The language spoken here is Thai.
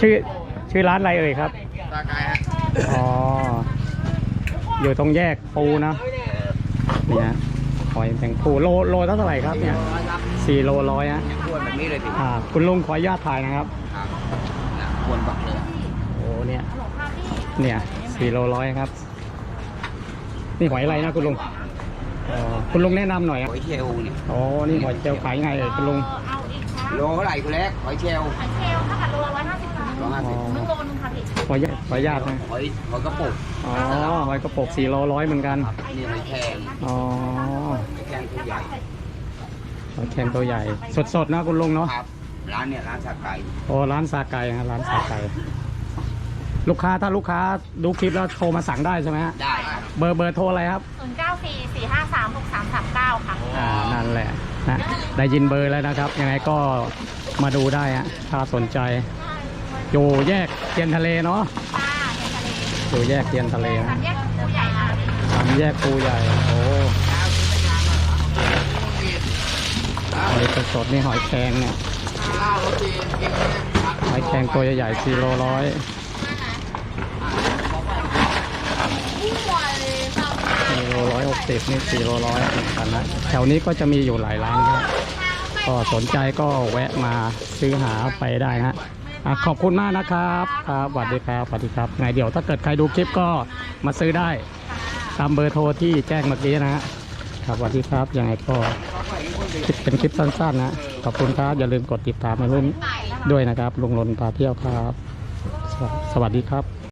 ชื่อชื่อร้านอะไรเอ่ยครับตากายฮะอ๋ออยู่ตรงแยกปูนะเนี่ยหอยแมงปูโลโลเท่าไหร่ครับเนี่ยสี่โลร้อยฮะควรแบบนี้เลยพี่อ่าคุณลุงขออนุญาตถ่ายนะครับครับนะควรบักเลยโอ้เนี่ยเนี่ยสี่โลร้อยครับ นี่หอยอะไรนะคุณลุงอ๋อคุณลุงแนะนำหน่อยหอะอยเชลล์นี่อ๋อนี่หอยเจลขายยังไงเอ่ยคุณลุงเอาอีกครับ โลเท่าไหร่คุณเล็กหอยเชลล์หอยเชลล์ถ้ากับโลละร้อยห้าสิบค่ะร้อยห้าสิบนึ่งโลนึงค่ะพี่ขออนุญาตขออนุญาตนะหอยหอยกระปุกอ๋อหอยกระปุกสี่โลร้อยเหมือนกันนี่หอยแครงอ๋อหอยแครงตัวใหญ่หอยแครงตัวใหญ่ สดๆนะคุณลุงเนาะครับ ร้านเนี่ยร้านสักไก่โอ้ร้านซาไก่ฮะร้านซาไก่ลูกค้าถ้าลูกค้าดูคลิปแล้วโทรมาสั่งได้ใช่ไหมฮะได้ครับเบอร์เบอร์โทรอะไรครับ ศูนย์เก้าสี่สี่ห้าสามหกสามสามเก้าค่ะ อ่านั่นแหละ นะได้ยินเบอร์แล้วนะครับ ยังไงก็มาดูได้ฮะถ้าสนใจ อยู่แยกเทียนทะเลเนาะป้าเห็นทะเลอยู่แยกเทียนทะเลสานะมแยกปูใหญ่ค่ะสามแยกปูใหญ่ โอ้หอยสดๆนี่หอยแครงเนี่ยหอยแครงตัวใหญ่ๆสี่โลร้อย โลร้อยหกสิบนี่สี่โลร้อยเหมือนกันนะแถวนี้ก็จะมีอยู่หลายร้านครับก็สนใจก็แวะมาซื้อหาไปได้นะฮะอะขอบคุณมากนะครับครับสวัสดีครับสวัสดีครับไงเดี๋ยวถ้าเกิดใครดูคลิปก็มาซื้อได้ ตามเบอร์โทรที่แจ้งเมื่อกี้นะฮะครับสวัสดีครับยังไงก็คลิปเป็นคลิปสั้นๆนะขอบคุณครับอย่าลืมกดติดตามให้รุ่นด้วยนะครับลุงรนพาเที่ยวครับ สวัสดีครับ